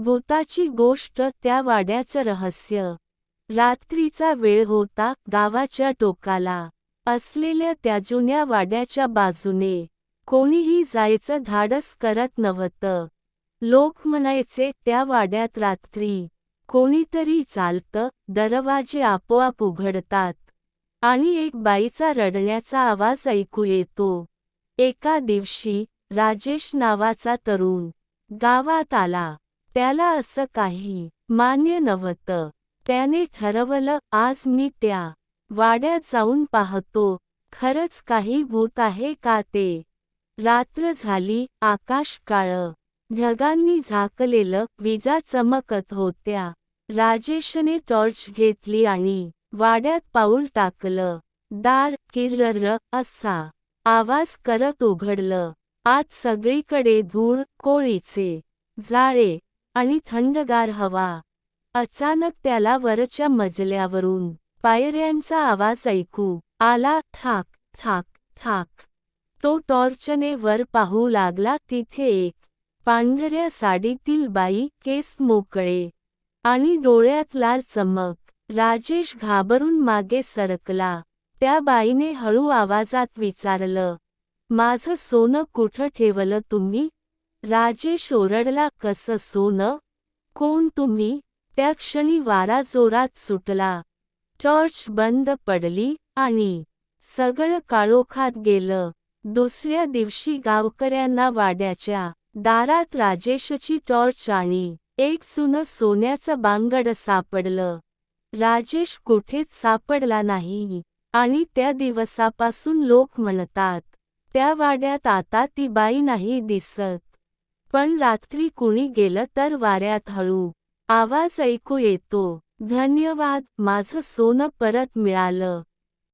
भूताची गोष्ट त्या वाड्याचं रहस्य. रात्रीचा वेळ होता गावाच्या टोकाला. असलेल्या त्या जुन्या वाड्याच्या बाजूने कोणीही जायचं धाडस करत नव्हतं. लोक म्हणायचे त्या वाड्यात रात्री कोणीतरी चालतं दरवाजे आपोआप उघडतात. आणि एक बाईचा रडण्याचा आवाज ऐकू येतो. एका दिवशी राजेश नावाचा तरुण गावात आला. त्याला असं काही मान्य नव्हतं. त्याने ठरवलं आज मी त्या वाड्यात जाऊन पाहतो. खरंच काही भूत आहे का ते? रात्र झाली आकाश काळं. ढगांनी झाकलेलं विजा चमकत होत्या. राजेशने टॉर्च घेतली आणि वाड्यात पाऊल टाकलं. दार किर्र असा आवाज करत उघडलं. आत सगळीकडे धूळ कोळीचे जाळे आणि थंडगार हवा. अचानक त्याला वरच्या मजल्यावरून पायऱ्यांचा आवाज ऐकू आला थाक थाक थाक. तो टॉर्चने वर पाहू लागला तिथे एक पांढऱ्या साडीतील बाई केस मोकळे आणि डोळ्यात लाल चमक. राजेश घाबरून मागे सरकला. त्या बाईने हळू आवाजात विचारलं माझं सोनं कुठं ठेवलं तुम्ही? राजेश ओरडला कसं सोनं? कोण तुम्ही? त्या क्षणी वारा जोरात सुटला. टॉर्च बंद पडली आणि सगळं काळोखात गेलं. दुसऱ्या दिवशी गावकऱ्यांना वाड्याच्या दारात राजेशची टॉर्च आणि एक सुनं सोन्याचं बांगड सापडलं. राजेश कुठेच सापडला नाही आणि त्या दिवसापासून लोक म्हणतात त्या वाड्यात आता ती बाई नाही दिसत. पण रात्री कुणी गेलं तर वाऱ्यात हळू. आवाज ऐकू येतो. धन्यवाद माझं सोनं परत मिळालं.